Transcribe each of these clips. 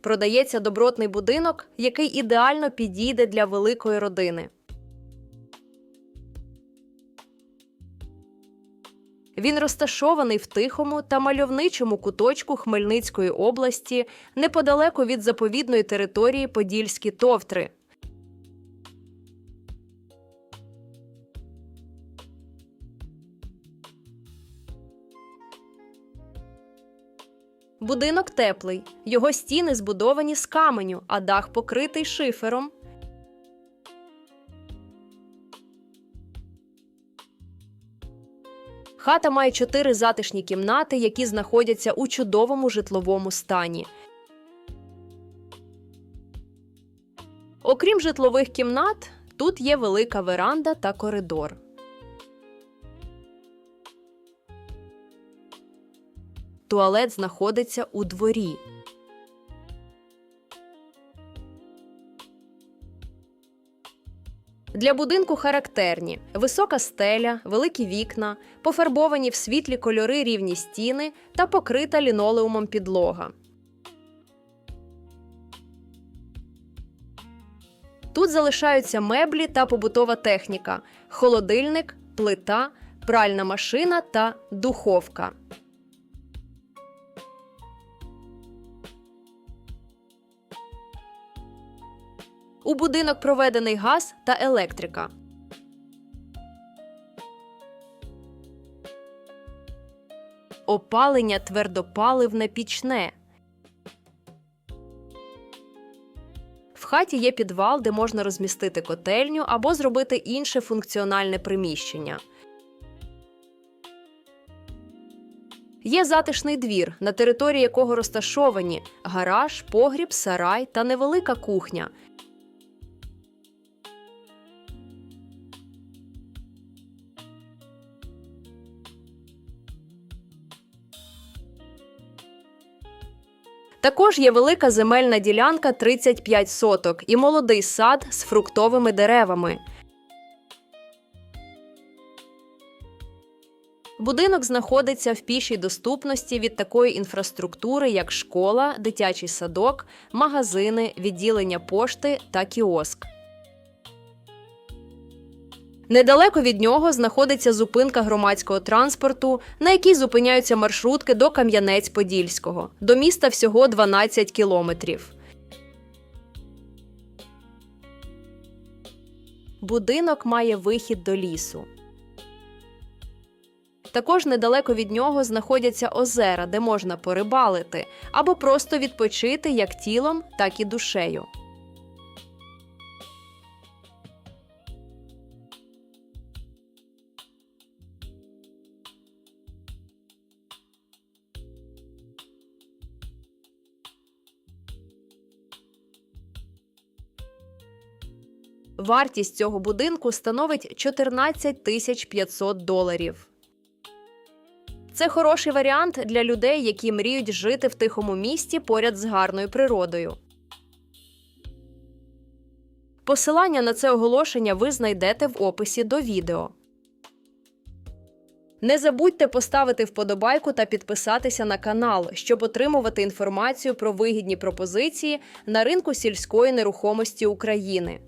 Продається добротний будинок, який ідеально підійде для великої родини. Він розташований в тихому та мальовничому куточку Хмельницької області, неподалеку від заповідної території Подільські товтри. Будинок теплий. Його стіни збудовані з каменю, а дах покритий шифером. Хата має чотири затишні кімнати, які знаходяться у чудовому житловому стані. Окрім житлових кімнат, тут є велика веранда та коридор. Туалет знаходиться у дворі. Для будинку характерні висока стеля, великі вікна, пофарбовані в світлі кольори рівні стіни та покрита лінолеумом підлога. Тут залишаються меблі та побутова техніка, холодильник, плита, пральна машина та духовка. У будинок проведений газ та електрика. Опалення твердопаливне пічне. В хаті є підвал, де можна розмістити котельню або зробити інше функціональне приміщення. Є затишний двір, на території якого розташовані гараж, погріб, сарай та невелика кухня, Також є велика земельна ділянка 35 соток і молодий сад з фруктовими деревами. Будинок знаходиться в пішій доступності від такої інфраструктури, як школа, дитячий садок, магазини, відділення пошти та кіоск. Недалеко від нього знаходиться зупинка громадського транспорту, на якій зупиняються маршрутки до Кам'янець-Подільського. До міста всього 12 кілометрів. Будинок має вихід до лісу. Також недалеко від нього знаходяться озера, де можна порибалити або просто відпочити як тілом, так і душею. Вартість цього будинку становить 14 тисяч 500 доларів. Це хороший варіант для людей, які мріють жити в тихому місті поряд з гарною природою. Посилання на це оголошення ви знайдете в описі до відео. Не забудьте поставити вподобайку та підписатися на канал, щоб отримувати інформацію про вигідні пропозиції на ринку сільської нерухомості України.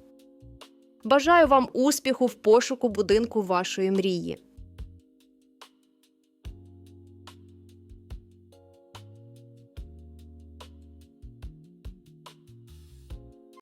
Бажаю вам успіху в пошуку будинку вашої мрії.